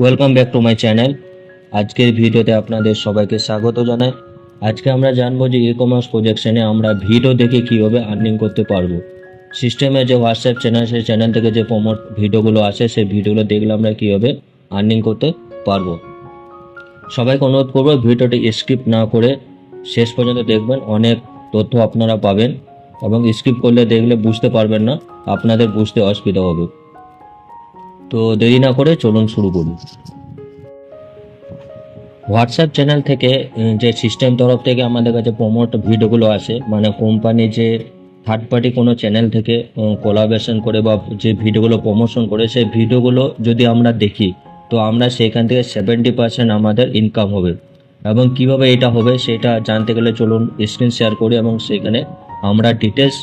Welcome back to my channel আজকের ভিডিওতে আপনাদের সবাইকে স্বাগত জানাই। আজকে আমরা জানব যে ই কমার্স প্রজেকশনে আমরা ভিডিও দেখে কীভাবে আর্নিং করতে পারব। সিস্টেমে যে হোয়াটসঅ্যাপ চ্যানেল সেই চ্যানেল থেকে যে প্রমোট ভিডিওগুলো আসে, সেই ভিডিওগুলো দেখলে আমরা কীভাবে আর্নিং করতে পারব। সবাইকে অনুরোধ করব ভিডিওটি স্কিপ না করে শেষ পর্যন্ত দেখবেন, অনেক তথ্য আপনারা পাবেন এবং স্কিপ করলে দেখলে বুঝতে পারবেন না, আপনাদের বুঝতে অসুবিধা হবে। তো দেরি না করে চলুন শুরু করি। হোয়াটসঅ্যাপ চ্যানেল থেকে যে সিস্টেম তরফ থেকে আমাদের কাছে প্রমোট ভিডিওগুলো আসে মানে কোম্পানি যে থার্ড পার্টি কোনো চ্যানেল থেকে কোলাবেশন করে বা যে ভিডিওগুলো প্রমোশন করে, সেই ভিডিওগুলো যদি আমরা দেখি, তো আমরা সেখান থেকে সেভেন্টি পার্সেন্ট আমাদের ইনকাম হবে। এবং কীভাবে এটা হবে সেটা জানতে গেলে চলুন স্ক্রিন শেয়ার করি এবং সেখানে আমরা ডিটেলস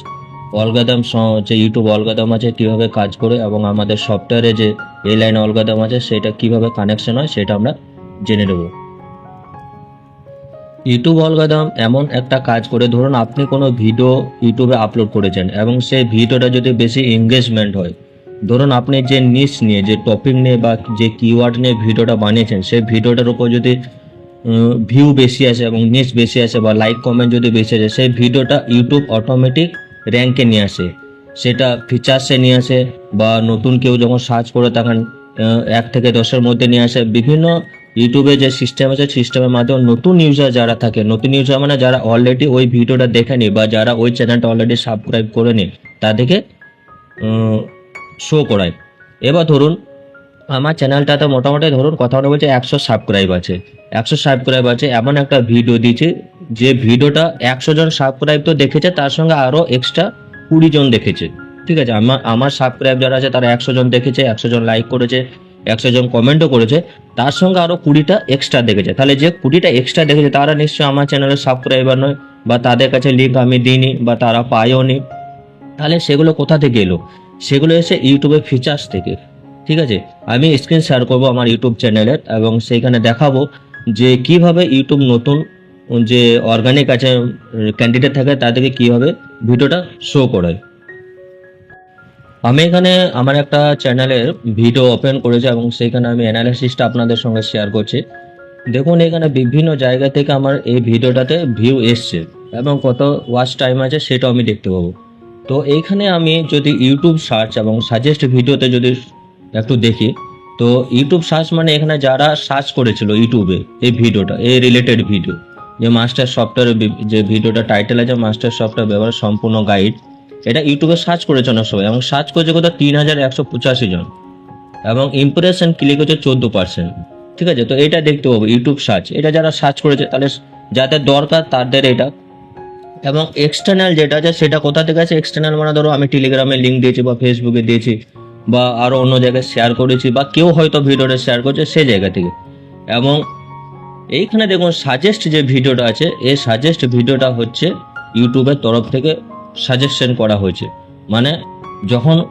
অলগাদাম যে ইউটিউব অলগাদাম আছে, কীভাবে কাজ করে এবং আমাদের সফটওয়্যারে যে এই লাইন অলগাদাম আছে, সেটা কীভাবে কানেকশন হয়, সেটা আমরা জেনে নেব। ইউটিউব অলগাদাম এমন একটা কাজ করে, ধরুন আপনি কোনো ভিডিও ইউটিউবে আপলোড করেছেন এবং সেই ভিডিওটা যদি বেশি এঙ্গেজমেন্ট হয়, ধরুন আপনি যে নিস নিয়ে, যে টপিক নিয়ে বা যে কিওয়ার্ড নিয়ে ভিডিওটা বানিয়েছেন, সেই ভিডিওটার উপর যদি ভিউ বেশি আসে এবং নিস বেশি আসে বা লাইক কমেন্ট যদি বেশি আসে, সেই ভিডিওটা ইউটিউব অটোমেটিক র্যাঙ্কে নিয়ে আসে। সেটা ফিচার্সে নিয়ে আসে বা নতুন কেউ যখন সার্চ করে তখন এক থেকে দশের মধ্যে নিয়ে আসে। বিভিন্ন ইউটিউবে যে সিস্টেম আছে সিস্টেমের মাধ্যমে নতুন ইউজার যারা থাকে, নতুন ইউজার মানে যারা অলরেডি ওই ভিডিওটা দেখেনি বা যারা ওই চ্যানেলটা অলরেডি সাবস্ক্রাইব করে নি তাদেরকে শো করায়। এবার ধরুন, আমার চ্যানেলটাতে মোটামুটি ধরুন কথা বলে বলছে একশো সাবস্ক্রাইব আছে। একশো সাবস্ক্রাইব আছে, এমন একটা ভিডিও দিয়েছে যে ভিডিওটা একশো জন সাবস্ক্রাইব তো দেখেছে, তার সঙ্গে আরও এক্সট্রা কুড়ি জন দেখেছে। ঠিক আছে আমার আমার সাবস্ক্রাইব যারা আছে, তারা একশো জন দেখেছে, একশো জন লাইক করেছে, একশো জন কমেন্টও করেছে, তার সঙ্গে আরও কুড়িটা এক্সট্রা দেখেছে। তাহলে যে কুড়িটা এক্সট্রা দেখেছে, তারা নিশ্চয়ই আমার চ্যানেলের সাবস্ক্রাইবার নয়, বা তাদের কাছে লিঙ্ক আমি দিইনি, বা তারা পায়ও নি তাহলে সেগুলো কোথা থেকে এলো? সেগুলো এসে ইউটিউবের ফিচার্স থেকে। ঠিক আছে, আমি স্ক্রিন শেয়ার করব আমার ইউটিউব চ্যানেলের এবং সেইখানে দেখাবো যে কীভাবে ইউটিউব নতুন যে অর্গানিক আছে ক্যান্ডিডেট থাকে, তাদেরকে কীভাবে ভিডিওটা শো করায়। আমি এখানে আমার একটা চ্যানেলের ভিডিও ওপেন করেছি এবং সেখানে আমি অ্যানালিসিসটা আপনাদের সঙ্গে শেয়ার করছি। দেখুন, এখানে বিভিন্ন জায়গা থেকে আমার এই ভিডিওটাতে ভিউ এসছে এবং কত ওয়াচ টাইম আছে সেটাও আমি দেখতে পাবো। তো এইখানে আমি যদি ইউটিউব সার্চ এবং সাজেস্ট ভিডিওতে যদি একটু দেখি, তো ইউটিউব সার্চ মানে এখানে যারা সার্চ করেছিল ইউটিউবে এই ভিডিওটা এই রিলেটেড ভিডিও যে মাস্টার সফটওয়্যার যে ভিডিওটা টাইটেল আছে, মাস্টার সফটওয়্যার ব্যবহার সম্পূর্ণ গাইড এটা ইউটিউবে সার্চ করেছে অনেক সবাই এবং সার্চ করেছে কোথাও তিন হাজার একশো পঁচাশি জন। এবং ইমপ্রেশন ক্লিক হচ্ছে চোদ্দ পার্সেন্ট ঠিক আছে? তো এটা দেখতে পাবো ইউটিউব সার্চ এটা যারা সার্চ করেছে তাহলে যাদের দরকার, তাদের এটা। এবং এক্সটার্নাল যেটা আছে, সেটা কোথা থেকে আছে? এক্সটার্নাল মানে ধরো, আমি টেলিগ্রামে লিঙ্ক দিয়েছি বা ফেসবুকে দিয়েছি, বা আরও অন্য জায়গায় শেয়ার করেছি, বা কেউ হয়তো ভিডিওটা শেয়ার করছে সেই জায়গা থেকে। এবং এইখানে দেখুন সাজেস্ট যে ভিডিওটা আছে, এই সাজেস্ট ভিডিওটা হচ্ছে ইউটিউবের তরফ থেকে সাজেশন করা হয়েছে। মানে যখন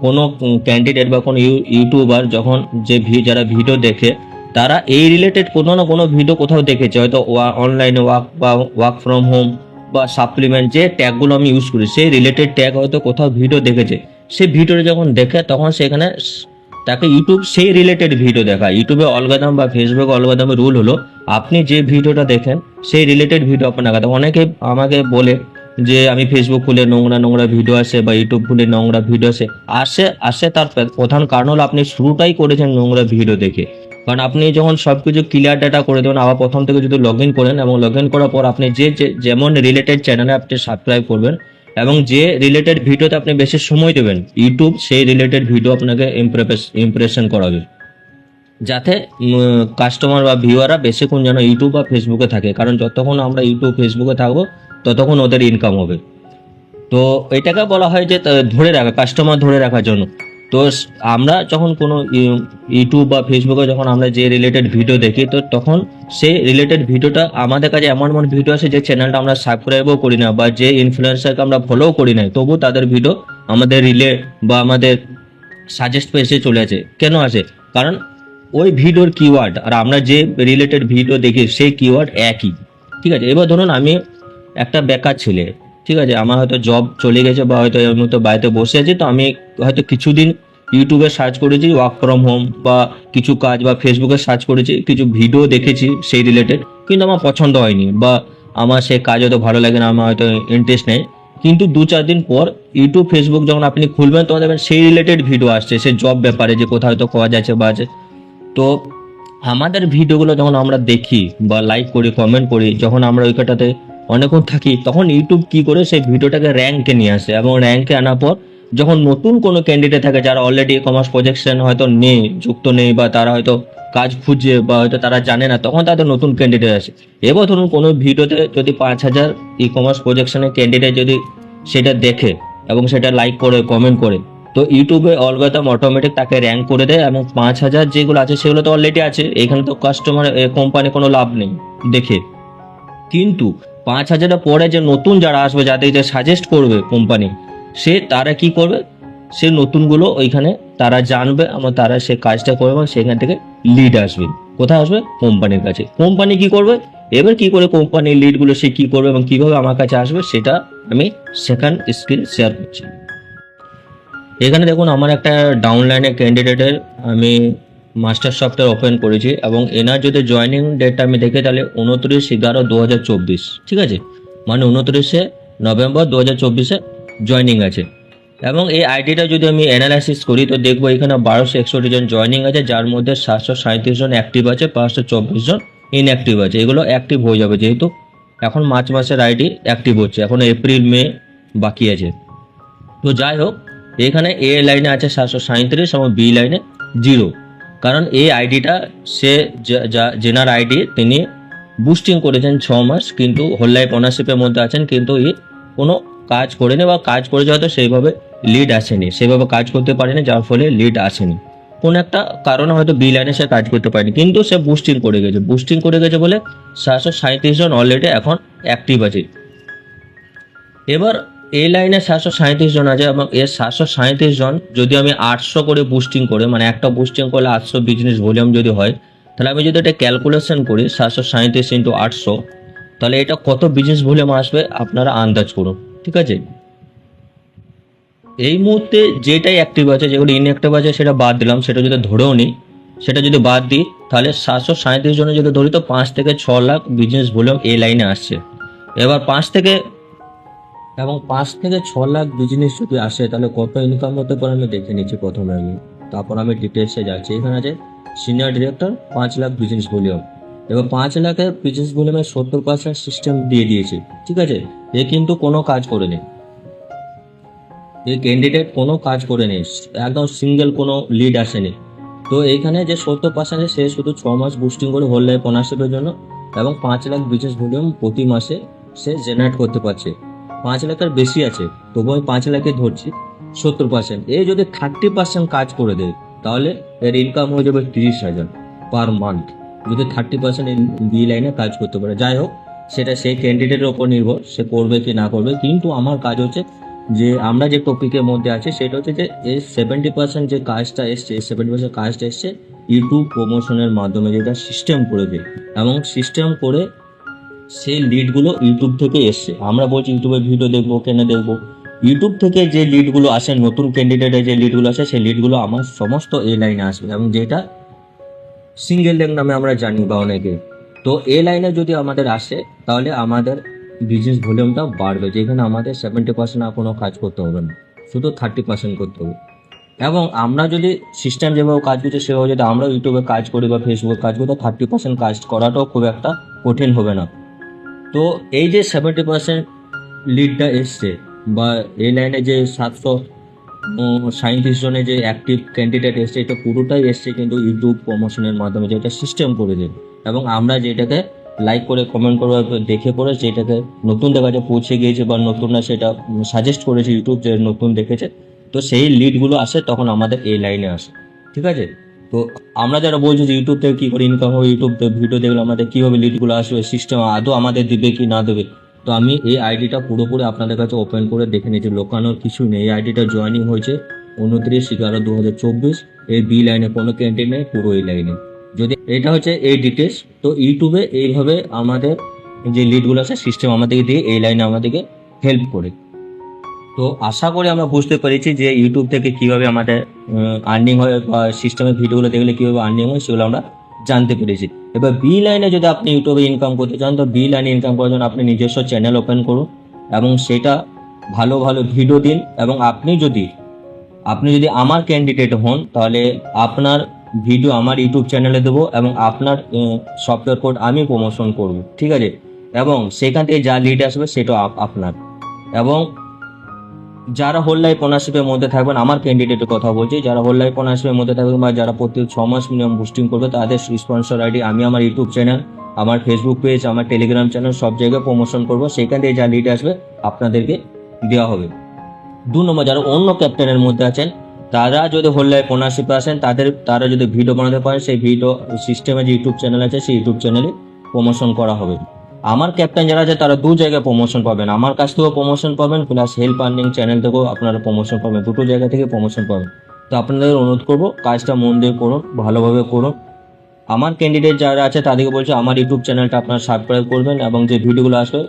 কোনো ক্যান্ডিডেট বা কোনো ইউ- ইউটিউবার যখন যে যারা ভিডিও দেখে, তারা এই রিলেটেড কোনো না কোনো ভিডিও কোথাও দেখেছে। হয়তো অনলাইনে ওয়ার্ক বা ওয়ার্ক ফ্রম হোম বা সাপ্লিমেন্ট যে ট্যাগগুলো আমি ইউজ করি, সেই রিলেটেড ট্যাগ হয়তো কোথাও ভিডিও দেখেছে। সেই ভিডিওটা যখন দেখে, তখন সেখানে তাকে ইউটিউব সেই রিলেটেড ভিডিও দেখায় ইউটিউবে অলগাদাম বা ফেসবুকে অলগাদামের রুল হলো, আপনি যে ভিডিওটা দেখেন, সেই রিলেটেড ভিডিও আপনার দেখাতে অনেকে আমাকে বলে যে, আমি ফেসবুক খুলে নোংরা নোংরা ভিডিও আসে বা ইউটিউব খুলে নোংরা ভিডিও আসে। আসে আসে তার প্রধান কারণ হলো, আপনি শুরুটাই করেছেন নোংরা ভিডিও দেখে। কারণ আপনি যখন সব কিছু ক্লিয়ার ডাটা করে দেবেন, আবার প্রথম থেকে যদি লগ ইন করেন এবং লগ ইন করার পর আপনি যে, যে- যেমন রিলেটেড চ্যানেলে আপনি সাবস্ক্রাইব করবেন এবং যে রিলেটেড ভিডিওতে আপনি বেশি সময় দেবেন ইউটিউব সেই রিলেটেড ভিডিও আপনাকে ইমপ্রেশন করাবে। যাতে কাস্টমার বা ভিউয়াররা বেশিক্ষণ যেন ইউটিউব বা ফেসবুকে থাকে। কারণ যতক্ষণ আমরা ইউটিউব ফেসবুকে থাকব, ততক্ষণ ওদের ইনকাম হবে। তো এটাকে বলা হয় যে ধরে রাখা কাস্টমার ধরে রাখার জন্য। তো আমরা যখন কোনো ইউটিউব বা ফেসবুকে যখন আমরা যে রিলেটেড ভিডিও দেখি, তো তখন সেই রিলেটেড ভিডিওটা আমাদের কাছে এমন এমন ভিডিও আছে যে চ্যানেলটা আমরা সাবস্ক্রাইবও করি না বা যে ইনফ্লুয়েন্সারকে আমরা ফলোও করি না তবু তাদের ভিডিও আমাদের রিলে বা আমাদের সাজেস্ট পেজে চলে আছে কেন আছে কারণ ওই ভিডিওর কিওয়ার্ড আর আমরা যে রিলেটেড ভিডিও দেখি, সেই কিওয়ার্ড একই। ঠিক আছে? এবার ধরুন আমি একটা বেকার ছেলে ঠিক আছে, আমার হয়তো জব চলে গেছে বা হয়তো আমি তো বাড়িতে বসে আছি, তো আমি হয়তো কিছুদিন ইউটিউবে সার্চ করেছি ওয়ার্ক ফ্রম হোম বা কিছু কাজ বা ফেসবুকে সার্চ করেছি, কিছু ভিডিও দেখেছি সেই রিলেটেড কিন্তু আমার পছন্দ হয়নি বা আমার সেই কাজ হয়তো ভালো লাগে না, আমার হয়তো ইন্টারেস্ট নেই। কিন্তু দু চার দিন পর ইউটিউব ফেসবুক যখন আপনি খুলবেন, তখন দেখবেন সেই রিলেটেড ভিডিও আসছে সে জব ব্যাপারে যে কোথাও হয়তো করা যাচ্ছে বা আছে। তো আমাদের ভিডিওগুলো যখন আমরা দেখি বা লাইক করি কমেন্ট করি, যখন আমরা ওইখানটাতে অনেকক্ষণ থাকি, তখন ইউটিউব কি করে সেই ভিডিওটাকে র্যাঙ্কে নিয়ে আসে এবং র্যাঙ্কে আনার পর যখন নতুন কোনো ক্যান্ডিডেট থাকে যারা অলরেডি কমার্স প্রজেকশন হয়তো নেই, যুক্ত নেই বা তারা হয়তো কাজ খুঁজছে বা হয়তো তারা জানে না, তখন তাদের নতুন ক্যান্ডিডেট আসে। এবার ধরুন কোনো ভিডিওতে যদি পাঁচ হাজার ই কমার্স প্রজেকশনের ক্যান্ডিডেট যদি সেটা দেখে এবং সেটা লাইক করে কমেন্ট করে, তো ইউটিউবে অলগোরিদম অটোমেটিক তাকে র্যাঙ্ক করে দেয় এবং পাঁচ হাজার যেগুলো আছে সেগুলো তো অলরেডি আছে, এখানে তো কাস্টমার কোম্পানি কোনো লাভ নেই দেখে। কিন্তু পাঁচ হাজারের পরে যে নতুন যারা আসবে যাদেরকে সাজেস্ট করবে কোম্পানি সে তারা কি করবে? সে নতুনগুলো ওইখানে তারা জানবে এবং তারা সে কাজটা করবে এবং সেখান থেকে লিড আসবে। কোথায় আসবে? কোম্পানির কাছে। কোম্পানি কি করবে? এবার কি করে কোম্পানির লিডগুলো সে কি করবে এবং কীভাবে আমার কাছে আসবে, সেটা আমি সেকেন্ড স্কিল শেয়ার করছি। এখানে দেখুন, আমার একটা ডাউনলাইনে ক্যান্ডিডেটের আমি মাস্টার সফটওয়্যার ওপেন করেছি এবং এনার যদি জয়েনিং ডেটটা আমি দেখি, তাহলে উনত্রিশ এগারো দু হাজার চব্বিশ। ঠিক আছে? মানে উনত্রিশে নভেম্বর দু হাজার চব্বিশে জয়েনিং আছে। এবং এই আইডিটা যদি আমি অ্যানালাইসিস করি, তো দেখব এখানে বারোশো একষট্টি জন জয়েনিং আছে, যার মধ্যে সাতশো সাঁত্রিশ জন অ্যাক্টিভ আছে, পাঁচশো চব্বিশ জন ইনঅ্যাক্টিভ আছে। এগুলো অ্যাক্টিভ হয়ে যাবে যেহেতু। এখন মার্চ মাসের আইডি অ্যাক্টিভ হচ্ছে। এখন এপ্রিল, মে বাকি আছে। তো যাই হোক, এখানে এ লাইনে আছে সাতশো সাঁত্রিশ এবং বি লাইনে জিরো। কারণ এই আইডিটা সে জেনার আইডি তিনি বুস্টিং করেছেন ছ মাস, কিন্তু হোল লাইফ অনারশিপের মধ্যে আছেন, কিন্তু এই কোনো কাজ করেনি বা কাজ করেছে হয়তো সেইভাবে লিড আসেনি সেভাবে কাজ করতে পারেনি, যার ফলে লিড আসেনি। কোনো একটা কারণে হয়তো বি লাইনে সে কাজ করতে পারেনি, কিন্তু সে বুস্টিং করে গেছে। বুস্টিং করে গেছে বলে সাতশো সাঁত্রিশ জন অলরেডি এখন অ্যাক্টিভ আছে। এবার এই লাইনে সাতশো সাঁত্রিশ জন আছে এবং এর সাতশো সাঁত্রিশ জন যদি আমি আটশো করে বুস্টিং করে মানে একটা বুস্টিং করলে আটশো বিজনেস ভলিউম যদি হয়, তাহলে আমি যদি এটা ক্যালকুলেশন করি সাতশো সাঁত্রিশ ইন্টু আটশো, তাহলে এটা কত বিজনেস ভলিউম আসবে আপনারা আন্দাজ করুন, ঠিক আছে? এই মুহূর্তে যেটাই অ্যাক্টিভ আছে, যেগুলো ইনঅ্যাক্টিভ আছে, সেটা বাদ দিলাম, সেটা যদি ধরেও নিই, সেটা যদি বাদ দিই, তাহলে সাতশো সাঁত্রিশ জনে যদি ধরি তো পাঁচ থেকে ছ লাখ বিজনেস ভলিউম এই লাইনে আসছে। এবার পাঁচ থেকে এবং পাঁচ থেকে ছ লাখ বিজনেস যদি আসে, তাহলে কত ইনকাম হতে পারে আমি দেখে নিচ্ছি প্রথমে আমি। তারপর আমি ডিটেলসে যাচ্ছি। এখানে আছে সিনিয়র ডিরেক্টর পাঁচ লাখ বিজনেস ভলিউম এবার পাঁচ লাখের বিজনেস ভলিউমের সত্তর পার্সেন্ট সিস্টেম দিয়ে দিয়েছে। ঠিক আছে? এ কিন্তু কোনো কাজ করেনি। এই ক্যান্ডিডেট কোনো কাজ করেনি। একদম সিঙ্গেল কোনো লিড আসেনি। তো এইখানে যে সত্তর পার্সেন্টে সে শুধু ছ মাস বুস্টিং করে হোল লাইফ জন্য এবং পাঁচ লাখ বিজনেস ভলিউম প্রতি মাসে সে জেনারেট করতে পারছে। পাঁচ লাখের বেশি আছে তবু আমি পাঁচ লাখে ধরছি। সত্তর পার্সেন্ট এই যদি থার্টি পার্সেন্ট কাজ করে দেয়, তাহলে এর ইনকাম হয়ে যাবে তিরিশ হাজার পার মান্থ যদি থার্টি পার্সেন্ট বি লাইনে কাজ করতে পারে। যাই হোক, সেটা সেই ক্যান্ডিডেটের ওপর নির্ভর, সে করবে কি না করবে। কিন্তু আমার কাজ হচ্ছে যে, আমরা যে টপিকের মধ্যে আছি, সেটা হচ্ছে যে এই সেভেন্টি পার্সেন্ট যে কাজটা এসছে সেভেন্টি পার্সেন্ট কাজটা এসছে ইউটিউব প্রমোশনের মাধ্যমে যেটা সিস্টেম করে দেয়। এবং সিস্টেম করে সেই লিডগুলো ইউটিউব থেকে এসছে। আমরা বলছি ইউটিউবে ভিডিও দেখব, কেন দেখব। ইউটিউব থেকে যে লিডগুলো আসে, নতুন ক্যান্ডিডেটের যে লিডগুলো আসে, সেই লিডগুলো আমার সমস্ত এ লাইনে আসবে এবং যেটা সিঙ্গেল লেগ নামে আমরা জানি বা অনেকে। তো এ লাইনে যদি আমাদের আসে, তাহলে আমাদের বিজনেস ভলিউমটা বাড়বে, যেখানে আমাদের সেভেন্টি পার্সেন্ট আর কোনো কাজ করতে হবে না। শুধু থার্টি পার্সেন্ট করতে হবে। এবং আমরা যদি সিস্টেম যেভাবে কাজ করছে, সেভাবে যদি আমরা ইউটিউবে কাজ করি বা ফেসবুকে কাজ করি, তো থার্টি পার্সেন্ট কাজ করাটাও খুব একটা কঠিন হবে না। তো এই যে সেভেন্টি পার্সেন্ট লিডটা এসছে, বা এই লাইনে যে সাতশো সাঁত্রিশ জনের যে অ্যাক্টিভ ক্যান্ডিডেট এসছে, এটা পুরোটাই এসছে কিন্তু ইউটিউব প্রমোশনের মাধ্যমে, যেটা সিস্টেম করে দেয় এবং আমরা যেটাকে লাইক করে কমেন্ট করে দেখে পরে যেটাকে নতুনদের কাছে পৌঁছে গিয়েছে, বা নতুনরা সেটা সাজেস্ট করেছে ইউটিউব যে নতুন দেখেছে, তো সেই লিডগুলো আসে, তখন আমাদের এই লাইনে আসে। ঠিক আছে? তো আমরা যারা বলছি যে ইউটিউব থেকে কী করে ইনকাম হবে ইউটিউব ভিডিও দেখলে আমাদের কীভাবে লিডগুলো আসবে সিস্টেম আদৌ আমাদের দিবে কি না দেবে, তো আমি এই আইডিটা পুরোপুরি আপনাদের কাছে ওপেন করে দেখে নিয়েছি, লোকানোর কিছুই নেই। এই আইডিটা জয়েনিং হয়েছে উনত্রিশ এগারো দু হাজার চব্বিশ, এই বি লাইনে কোনো ক্যান্টিন নেই, পুরো এই লাইনে যদি এটা হচ্ছে এই ডিটেলস তো ইউটিউবে এইভাবে আমাদের যে লিডগুলো আছে সিস্টেম আমাদেরকে দিয়ে এই লাইনে আমাদেরকে হেল্প করে। তো আশা করি আমরা বুঝতে পেরেছি যে ইউটিউব থেকে কীভাবে আমাদের আর্নিং হয় বা সিস্টেমের ভিডিওগুলো দেখলে কীভাবে আর্নিং হয় সেগুলো আমরা জানতে পেরেছি। এবার বি লাইনে যদি আপনি ইউটিউবে ইনকাম করতে চান, তো বি লাইনে ইনকাম করার জন্য আপনি নিজস্ব চ্যানেল ওপেন করুন এবং সেটা ভালো ভালো ভিডিও দিন এবং আপনি যদি আপনি যদি আমার ক্যান্ডিডেট হন, তাহলে আপনার ভিডিও আমার ইউটিউব চ্যানেলে দেবো এবং আপনার সফটওয়্যার কোড আমি প্রমোশন করব। ঠিক আছে? এবং সেখান থেকে যা লিড আসবে সেটা আপ- আপনার। এবং যারা হোল লাইফ ওনারশিপের মধ্যে থাকবেন, আমার ক্যান্ডিডেটের কথা বলছি, যারা হোল লাইফ ওনারশিপের মধ্যে থাকবেন বা যারা প্রতি ছ মাস মিনিমাম বুস্টিং করবে, তাদের স্পন্সর আইডি আমি আমার ইউটিউব চ্যানেল আমার ফেসবুক পেজ আমার টেলিগ্রাম চ্যানেল সব জায়গায় প্রমোশন করব। সেখান থেকে যা লিড আসবে, আপনাদেরকে দেওয়া হবে। দু নম্বর, যারা অন্য ক্যাপ্টেনের মধ্যে আছেন, তারা যদি হোল লাইফ ওনারশিপে আসেন, তাদের, তারা যদি ভিডিও বানাতে পারেন, সেই ভিডিও সিস্টেমে যে ইউটিউব চ্যানেল আছে, সেই ইউটিউব চ্যানেলে প্রমোশন করা হবে। আমার ক্যাপ্টেন যারা আছে, তারা দু জায়গায় প্রমোশন পাবেন। আমার কাছ থেকেও প্রমোশন পাবেন প্লাস হেল্প আর্নিং চ্যানেল থেকেও আপনারা প্রমোশন পাবেন। দুটো জায়গা থেকে প্রমোশন পাবেন। তো আপনাদের অনুরোধ করব, কাজটা মন দিয়ে করুন, ভালোভাবে করুন। আমার ক্যান্ডিডেট যারা আছে, তাদেরকে বলছি, আমার ইউটিউব চ্যানেলটা আপনারা সাবস্ক্রাইব করবেন এবং যে ভিডিওগুলো আসবে,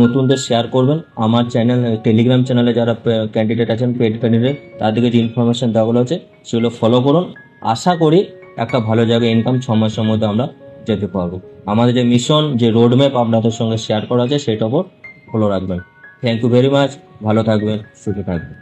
নতুনদের শেয়ার করবেন। আমার চ্যানেল টেলিগ্রাম চ্যানেলে যারা ক্যান্ডিডেট আছেন পেড ক্যান্ডিডেট তাদেরকে যে ইনফরমেশন দেওয়াগুলো আছে, সেগুলো ফলো করুন। আশা করি একটা ভালো জায়গায় ইনকাম ছ মাসের মধ্যে আমরা যেতে পারব। আমাদের যে মিশন যে রোডম্যাপ আপনাদের সঙ্গে শেয়ার করা আছে সেটার ওপর ফলো রাখবেন। থ্যাংক ইউ ভেরি মাচ ভালো থাকবেন সুখে থাকবেন।